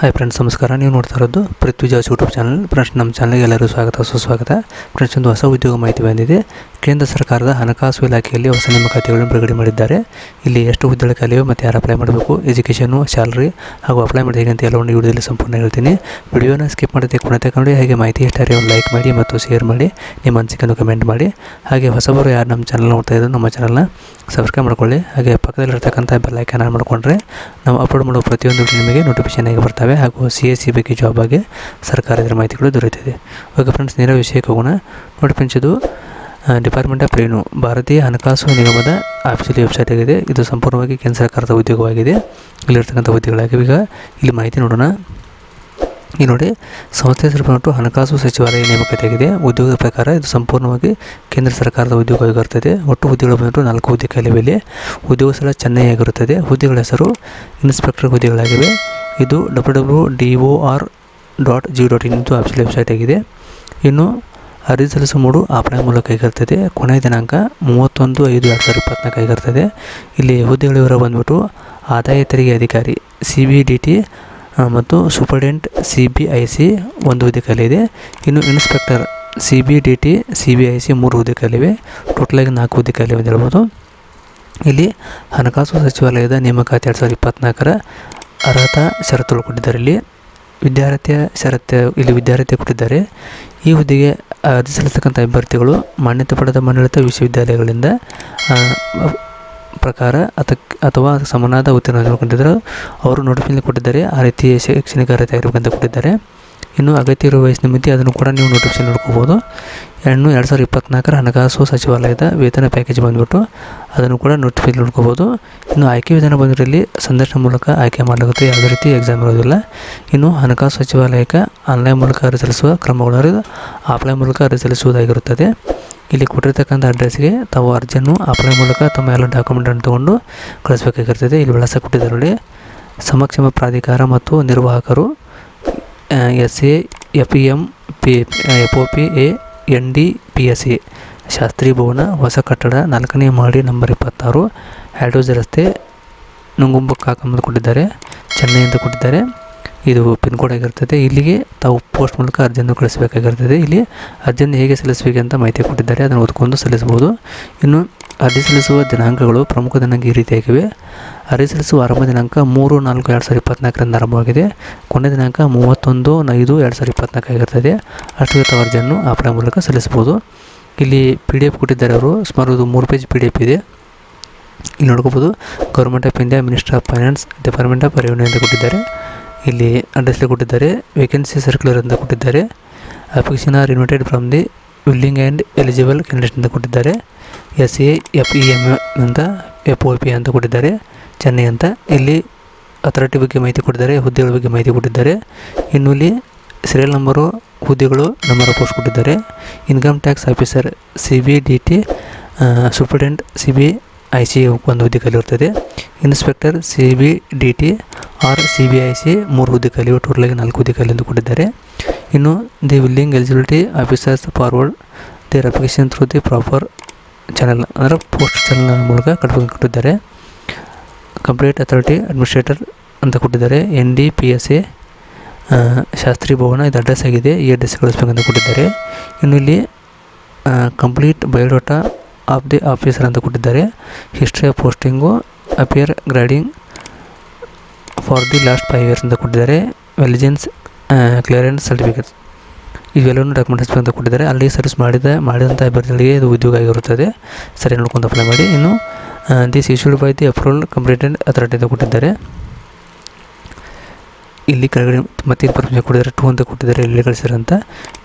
Hi friends ನಮಸ್ಕಾರ. ನೀವು ನೋಡ್ತಾ ಇರೋದು ಪೃಥ್ವಿಜಾಸ್ ಯೂಟ್ಯೂಬ್ ಚಾನಲ್ ಫ್ರೆಂಡ್ಸ್ ನಮ್ಮ ಚಾನಲ್ಗೆ ಎಲ್ಲರೂ ಸ್ವಾಗತ. ಸುಸ್ವಾಗತ. ಫ್ರೆಂಡ್ಸ್ ಒಂದು ಹೊಸ ಉದ್ಯೋಗ ಮಾಹಿತಿ ಬಂದಿದೆ. ಕೇಂದ್ರ ಸರ್ಕಾರದ ಹಣಕಾಸು ಇಲಾಖೆಯಲ್ಲಿ ಹೊಸ ನೇಮಕಾತಿಗಳನ್ನು ಬಿಡುಗಡೆ ಮಾಡಿದ್ದಾರೆ. ಇಲ್ಲಿ ಎಷ್ಟು ಹುದ್ದೆಗಳ ಖಾಲಿವೆ ಮತ್ತು ಯಾರು ಅಪ್ಲೈ ಮಾಡಬೇಕು? ಎಜುಕೇಷನು ಸ್ಯಾಲ್ರಿ ಹಾಗೂ ಅಪ್ಲೈ ಮಾಡಿದ ಹೇಗೆ ಅಂತ ಎಲ್ಲವನ್ನು ವಿಡಿಯೋದಲ್ಲಿ ಸಂಪೂರ್ಣ ಹೇಳ್ತೀನಿ. ವಿಡಿಯೋನ ಸ್ಕಿಪ್ ಮಾಡದೆ ಕೂಡ ತಗೊಂಡು ಹಾಗೆ ಮಾಹಿತಿ ಇಷ್ಟಾರೆ ಒಂದು ಲೈಕ್ ಮಾಡಿ ಮತ್ತು ಶೇರ್ ಮಾಡಿ, ನಿಮ್ಮ ಅನಿಸಿಕೆಯನ್ನು ಕಮೆಂಟ್ ಮಾಡಿ. ಹಾಗೆ ಹೊಸಬರು ಯಾರು ನಮ್ಮ ಚಾನಲ್ ನೋಡ್ತಾ ನಮ್ಮ ಚಾನಲ್ನ ಸಬ್ಸ್ಕ್ರೈಬ್ ಮಾಡ್ಕೊಳ್ಳಿ. ಹಾಗೆ ಪಕ್ಕದಲ್ಲಿರ್ತಕ್ಕಂಥ ಬೆಲ್ ಐಕಾನ್ ಆನ್ ಮಾಡಿಕೊಂಡ್ರೆ ನಾವು ಅಪ್ಲೋಡ್ ಮಾಡುವ ಪ್ರತಿಯೊಂದು ನಿಮಗೆ ನೋಟಿಫಿಕೇಶನ್ ಆಗಿ ಬರ್ತವೆ ಹಾಗೂ ಸಿ ಎಸ್ ಸಿ ಬಗ್ಗೆ ಜಾಬ್ ಬಗ್ಗೆ ಸರ್ಕಾರದ ಮಾಹಿತಿಗಳು ದೊರೆಯುತ್ತದೆ. ಓಕೆ ಫ್ರೆಂಡ್ಸ್ ನೇರ ವಿಷಯಕ್ಕೆ ಹೋಗೋಣ. ನೋಡಿ ಇದು ಡಿಪಾರ್ಟ್ಮೆಂಟ್ ಆಫ್ ರೇನು ಭಾರತೀಯ ಹಣಕಾಸು ನಿಗಮದ ಆಫೀಸಿಯಲ್ ವೆಬ್ಸೈಟ್ ಆಗಿದೆ. ಇದು ಸಂಪೂರ್ಣವಾಗಿ ಕೇಂದ್ರ ಸರ್ಕಾರದ ಉದ್ಯೋಗವಾಗಿದೆ. ಇಲ್ಲಿರ್ತಕ್ಕಂಥ ಹುದ್ದೆಗಳಾಗಿವೆ ಈಗ ಇಲ್ಲಿ ಮಾಹಿತಿ ನೋಡೋಣ. ಈ ನೋಡಿ, ಸಂಸ್ಥೆ ಬಂದ್ಬಿಟ್ಟು ಹಣಕಾಸು ಸಚಿವಾಲಯ ನೇಮಕಾತಿಯಾಗಿದೆ. ಉದ್ಯೋಗದ ಪ್ರಕಾರ ಇದು ಸಂಪೂರ್ಣವಾಗಿ ಕೇಂದ್ರ ಸರ್ಕಾರದ ಉದ್ಯೋಗವಾಗಿರುತ್ತದೆ. ಒಟ್ಟು ಹುದ್ದೆಗಳು ಬಂದ್ಬಿಟ್ಟು ನಾಲ್ಕು ಹುದ್ದೆ ಖಾಲಿವೆ ಉದ್ಯೋಗ ಸ್ಥಳ ಚೆನ್ನೈ ಆಗಿರುತ್ತದೆ ಹುದ್ದೆಗಳ ಹೆಸರು ಇನ್ಸ್ಪೆಕ್ಟರ್ ಹುದ್ದೆಗಳಾಗಿವೆ. ಇದು W W D O R dot G dot in ಇದು ಆಫೀಸಿಯಲ್ ವೆಬ್ಸೈಟ್ ಆಗಿದೆ. ಇನ್ನು ಅರ್ಜಿ ಸಲ್ಲಿಸುವ ಮೂಡು ಆಫ್ಲೈನ್ ಮೂಲಕ ಆಗಿರ್ತದೆ ಕೊನೆ ದಿನಾಂಕ ಮೂವತ್ತೊಂದು ಐದು ಎರಡು ಸಾವಿರದ ಇಪ್ಪತ್ತನಾಲ್ಕು ಆಗಿರ್ತದೆ ಇಲ್ಲಿ ಹುದ್ದೆಗಳ ವಿವರ ಬಂದ್ಬಿಟ್ಟು ಆದಾಯ ತೆರಿಗೆ ಅಧಿಕಾರಿ, ಸಿ ಬಿ ಡಿ ಟಿ ಮತ್ತು superintendent C B I C ಒಂದು ಹುದ್ದೆ ಖಾಲಿ ಇದೆ ಇನ್ನು inspector, C B D T, C B I C ಮೂರು ಹುದ್ದೆ ಖಾಲಿವೆ ಟೋಟಲಾಗಿ ನಾಲ್ಕು ಹುದ್ದೆ ಕಲಿವೆ ಅಂತ ಹೇಳ್ಬೋದು. ಇಲ್ಲಿ ಹಣಕಾಸು ಸಚಿವಾಲಯದ ನೇಮಕಾತಿ ಎರಡು ಸಾವಿರದ ಇಪ್ಪತ್ತ್ನಾಲ್ಕರ ಅರ್ಹತಾ ಷರತ್ತುಗಳು ಕೊಟ್ಟಿದ್ದಾರೆ ಇಲ್ಲಿ. ವಿದ್ಯಾರ್ಥಿಯ ಷರತ್ತು ಇಲ್ಲಿ ವಿದ್ಯಾರ್ಥಿ ಕೊಟ್ಟಿದ್ದಾರೆ. ಈ ಹುದ್ದೆಗೆ ಅರ್ಜಿ ಸಲ್ಲಿಸತಕ್ಕಂಥ ಅಭ್ಯರ್ಥಿಗಳು ಮಾನ್ಯತೆ ಪಡೆದ ಮಂಡಳಿತ ವಿಶ್ವವಿದ್ಯಾಲಯಗಳಿಂದ ಪ್ರಕಾರ ಅದಕ್ಕೆ ಅಥವಾ ಸಮನಾದ ಉತ್ತೀರ್ಣ ನೋಡ್ಕೊಂಡಿದ್ದರು ಅವರು ನೋಟಿಫಿಕೇಶನ್ ಕೊಟ್ಟಿದ್ದಾರೆ. ಆ ರೀತಿ ಶೈಕ್ಷಣಿಕ ಅರ್ಹತೆ ಆಗಿರಬೇಕಂತ ಕೊಟ್ಟಿದ್ದಾರೆ. ಇನ್ನು ಅಗತ್ಯ ಇರುವ ವಯಸ್ಸಿನ ಮಿತಿ ಅದನ್ನು ಕೂಡ ನೀವು ನೋಟಿಫಿಕೇಶನ್ ನೋಡ್ಕೋಬೋದು. ಇನ್ನು ಎರಡು ಸಾವಿರದ ಇಪ್ಪತ್ನಾಲ್ಕರ ಹಣಕಾಸು ಸಚಿವಾಲಯದ ವೇತನ ಪ್ಯಾಕೇಜ್ ಬಂದುಬಿಟ್ಟು ಅದನ್ನು ಕೂಡ ನೋಟಿಫಿಕೇಶನ್ ನೋಡ್ಕೋಬೋದು. ಇನ್ನು ಆಯ್ಕೆ ವಿಧಾನ ಬಂದಿರಲ್ಲಿ ಸಂದರ್ಶನ ಮೂಲಕ ಆಯ್ಕೆ ಮಾಡಲಾಗುತ್ತೆ. ಯಾವುದೇ ರೀತಿ ಎಕ್ಸಾಮ್ ಇರೋದಿಲ್ಲ. ಇನ್ನು ಹಣಕಾಸು ಸಚಿವಾಲಯಕ್ಕೆ ಆನ್ಲೈನ್ ಮೂಲಕ ಅರ್ಜಿ ಸಲ್ಲಿಸುವ ಕ್ರಮಗಳು ಆಫ್ಲೈನ್ ಮೂಲಕ ಅರ್ಜಿ ಸಲ್ಲಿಸುವುದಾಗಿರುತ್ತದೆ. ಇಲ್ಲಿ ಕೊಟ್ಟಿರ್ತಕ್ಕಂಥ ಅಡ್ರೆಸ್ಗೆ ತಾವು ಅರ್ಜಿಯನ್ನು ಆಫ್ಲೈನ್ ಮೂಲಕ ತಮ್ಮ ಎಲ್ಲ ಡಾಕ್ಯುಮೆಂಟನ್ನು ತೊಗೊಂಡು ಕಳಿಸ್ಬೇಕಾಗಿರ್ತದೆ. ಇಲ್ಲಿ ವಿಳಾಸ ಕೊಟ್ಟಿದ್ದಾರೆ ನೋಡಿ. ಸಮಕ್ಷಮ ಪ್ರಾಧಿಕಾರ ಮತ್ತು ನಿರ್ವಾಹಕರು S A F E M P F O P A N D P S A Shastri Bhavan, ಹೊಸ ಕಟ್ಟಡ, ನಾಲ್ಕನೇ ಮಹಡಿ ನಂಬರ್ ಇಪ್ಪತ್ತಾರು ಹ್ಯಾಡೋಜ್ ರಸ್ತೆ, ನುಂಗುಂಬ ಕಾಕಂಬ ಕೊಟ್ಟಿದ್ದಾರೆ ಚೆನ್ನೈ ಅಂತ ಕೊಟ್ಟಿದ್ದಾರೆ. ಇದು ಪಿನ್ ಕೋಡ್ ಆಗಿರ್ತದೆ. ಇಲ್ಲಿಗೆ ತಾವು ಪೋಸ್ಟ್ ಮೂಲಕ ಅರ್ಜಿಯನ್ನು ಕಳಿಸಬೇಕಾಗಿರ್ತದೆ. ಇಲ್ಲಿ ಅರ್ಜಿಯನ್ನು ಹೇಗೆ ಸಲ್ಲಿಸಬೇಕಂತ ಮಾಹಿತಿ ಕೊಟ್ಟಿದ್ದಾರೆ. ಅದನ್ನು ಓದ್ಕೊಂಡು ಸಲ್ಲಿಸಬಹುದು. ಇನ್ನು ಅರ್ಜಿ ಸಲ್ಲಿಸುವ ದಿನಾಂಕಗಳು ಪ್ರಮುಖ ದಿನಾಂಕ ಈ ರೀತಿಯಾಗಿವೆ. ಅರ್ಜಿ ಸಲ್ಲಿಸುವ ಆರಂಭ ದಿನಾಂಕ ಮೂರು ನಾಲ್ಕು ಎರಡು ಸಾವಿರದ ಇಪ್ಪತ್ನಾಲ್ಕರಿಂದ ಆರಂಭವಾಗಿದೆ. ಕೊನೆ ದಿನಾಂಕ ಮೂವತ್ತೊಂದು ಐದು ಎರಡು ಸಾವಿರದ ಇಪ್ಪತ್ನಾಲ್ಕು ಆಗಿರ್ತದೆ. ಅಷ್ಟು ತಾವು ಅರ್ಜಿಯನ್ನು ಆಫ್ಲೈನ್ ಮೂಲಕ ಸಲ್ಲಿಸ್ಬೋದು ಇಲ್ಲಿ ಪಿ ಡಿ ಎಫ್ ಕೊಟ್ಟಿದ್ದಾರೆ ಅವರು. ಸುಮಾರು ಇದು ಮೂರು ಪೇಜ್ ಪಿ ಡಿ ಎಫ್ ಇದೆ. ಇಲ್ಲಿ ನೋಡ್ಕೋಬೋದು government of India minister of finance department of revenue ಅಂತ ಕೊಟ್ಟಿದ್ದಾರೆ. ಇಲ್ಲಿ ಅಡ್ರೆಸ್ಲಿ ಕೊಟ್ಟಿದ್ದಾರೆ. ವೇಕೆನ್ಸಿ ಸರ್ಕ್ಯುಲರ್ ಅಂತ ಕೊಟ್ಟಿದ್ದಾರೆ. Application are invited from the willing and eligible candidate ಅಂತ ಕೊಟ್ಟಿದ್ದಾರೆ. S A F E M ಅಂತ ಎಫ್ ಒ ಪಿ ಅಂತ ಕೊಟ್ಟಿದ್ದಾರೆ. ಚೆನ್ನೈ ಅಂತ ಇಲ್ಲಿ ಅಥಾರಿಟಿ ಬಗ್ಗೆ ಮಾಹಿತಿ ಕೊಟ್ಟಿದ್ದಾರೆ, ಹುದ್ದೆಗಳ ಬಗ್ಗೆ ಮಾಹಿತಿ ಕೊಟ್ಟಿದ್ದಾರೆ. ಇನ್ನು ಇಲ್ಲಿ ಸೀರಿಯಲ್ ನಂಬರು ಹುದ್ದೆಗಳು ನಂಬರ್ ಪೋಸ್ಟ್ ಕೊಟ್ಟಿದ್ದಾರೆ. Income tax officer C B D T superintendent C B I C ಒಂದು ಹುದ್ದೆ ಖಾಲಿ inspector C B D T or C B I C ಮೂರು ಹುದ್ದೆ ಖಾಲಿ ಟೋಟಲಾಗಿ ನಾಲ್ಕು ಹುದ್ದೆ ಖಾಲಿ ಎಂದು ಕೊಟ್ಟಿದ್ದಾರೆ. ಇನ್ನು the willing eligibility officers forward their application through the proper channel ಅಂದರೆ ಪೋಸ್ಟ್ ಚಾನಲ್ ಮೂಲಕ ಕಟ್ಬೇಕು ಕೊಟ್ಟಿದ್ದಾರೆ. ಕಂಪ್ಲೀಟ್ ಅಥಾರಿಟಿ ಅಡ್ಮಿನಿಸ್ಟ್ರೇಟರ್ ಅಂತ ಕೊಟ್ಟಿದ್ದಾರೆ N D P S A Shastri Bhavan, ಇದು ಅಡ್ರೆಸ್ ಆಗಿದೆ, ಈ ಅಡ್ರೆಸ್ ಕಳಿಸ್ಬೇಕಂತ ಕೊಟ್ಟಿದ್ದಾರೆ. ಇನ್ನು ಇಲ್ಲಿ complete biodata of the officer ಅಂತ ಕೊಟ್ಟಿದ್ದಾರೆ. History of posting APAR grading for the last five years ಅಂತ ಕೊಟ್ಟಿದ್ದಾರೆ. ವೆಲಿಜೆನ್ಸ್ ಕ್ಲಿಯರೆನ್ಸ್ ಸರ್ಟಿಫಿಕೇಟ್ಸ್ ಇವೆಲ್ಲವೂ ಡಾಕ್ಯುಮೆಂಟ್ಸ್ ಅಂತ ಕೊಟ್ಟಿದ್ದಾರೆ. ಅಲ್ಲಿ ಸರ್ವಿಸ್ ಮಾಡಿದ ಮಾಡಿದಂಥ ಅಭ್ಯರ್ಥಿಗಳಿಗೆ ಇದು ಉದ್ಯೋಗ ಆಗಿರುತ್ತದೆ. ಸರಿ ನೋಡ್ಕೊಂಡು ಅಪ್ಲೈ ಮಾಡಿ. ಇನ್ನು this issued by the approval completed authority ಅಂತ ಕೊಟ್ಟಿದ್ದಾರೆ ಇಲ್ಲಿ ಕೆಳಗಡೆ ಮತ್ತೆ ಇನ್ಫಾರ್ಮೇಷನ್ ಕೊಟ್ಟಿದ್ದಾರೆ ಟೂ ಅಂತ ಕೊಟ್ಟಿದ್ದಾರೆ, ಇಲ್ಲಿ ಕಳಿಸಿರಂತ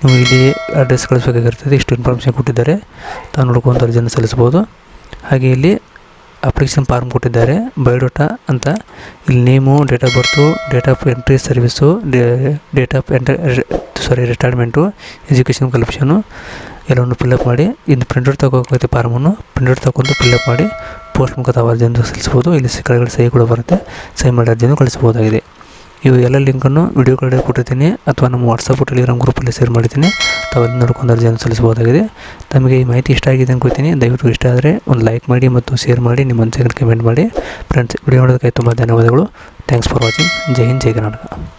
ನೀವು ಇಲ್ಲಿ ಅಡ್ರೆಸ್ ಕಳಿಸ್ಬೇಕಾಗಿರ್ತದೆ ಇಷ್ಟು ಇನ್ಫಾರ್ಮೇಷನ್ ಕೊಟ್ಟಿದ್ದಾರೆ. ತಾವು ನೋಡ್ಕೊಂಡು ಅರ್ಜಿಯನ್ನು ಸಲ್ಲಿಸ್ಬೋದು ಹಾಗೆ ಇಲ್ಲಿ ಅಪ್ಲಿಕೇಶನ್ ಫಾರ್ಮ್ ಕೊಟ್ಟಿದ್ದಾರೆ ಬಯೋಡಾಟಾ ಅಂತ. ಇಲ್ಲಿ name date of birth date of entry service date of entry sorry retirement education ಕಲಪ್ಷನು ಎಲ್ಲವನ್ನು ಫಿಲ್ಲಪ್ ಮಾಡಿ, ಇನ್ನು ಪ್ರಿಂಟೌಟ್ ತಗೋಕೈತೆ ಫಾರ್ಮನ್ನು ಪ್ರಿಂಟೌಟ್ ತಗೊಂಡು ಫಿಲ್ಲಪ್ ಮಾಡಿ ಪೋಸ್ಟ್ ಮುಖ ತಾವು ಅರ್ಜಿಯನ್ನು ಸಲ್ಲಿಸಬಹುದು. ಇಲ್ಲಿ ಕೆಳಗಡೆ ಸಹಿ ಕೂಡ ಬರುತ್ತೆ. ಸಹಿ ಮಾಡಿ ಅರ್ಜಿಯನ್ನು ಕಳಿಸಬಹುದಾಗಿದೆ. ಇವು ಎಲ್ಲ ಲಿಂಕನ್ನು ವಿಡಿಯೋ ಕಡೆ ಕೊಟ್ಟಿರ್ತೀನಿ. ಅಥವಾ ನಮ್ಮ ವಾಟ್ಸಪ್ ಟೆಲಿಗ್ರಾಮ್ ಗ್ರೂಪಲ್ಲಿ ಶೇರ್ ಮಾಡಿದ್ದೀನಿ ತಾವೆಲ್ಲ ನೋಡ್ಕೊಂಡು ಅರ್ಜಿಯನ್ನು ಸಲ್ಲಿಸಬಹುದಾಗಿದೆ. ತಮಗೆ ಈ ಮಾಹಿತಿ ಇಷ್ಟ ಆಗಿದೆ ಅನ್ಕೋತೀನಿ ದಯವಿಟ್ಟು ಇಷ್ಟ ಆದರೆ ಒಂದು ಲೈಕ್ ಮಾಡಿ ಮತ್ತು ಶೇರ್ ಮಾಡಿ. ನಿಮ್ಮ ಮನಸ್ಸಿಗೆ ಕಮೆಂಟ್ ಮಾಡಿ. ಫ್ರೆಂಡ್ಸ್ ವಿಡಿಯೋ ನೋಡೋದಕ್ಕೆ ತುಂಬ ಧನ್ಯವಾದಗಳು. Thanks for watching Jai Hind, Jai Karnataka.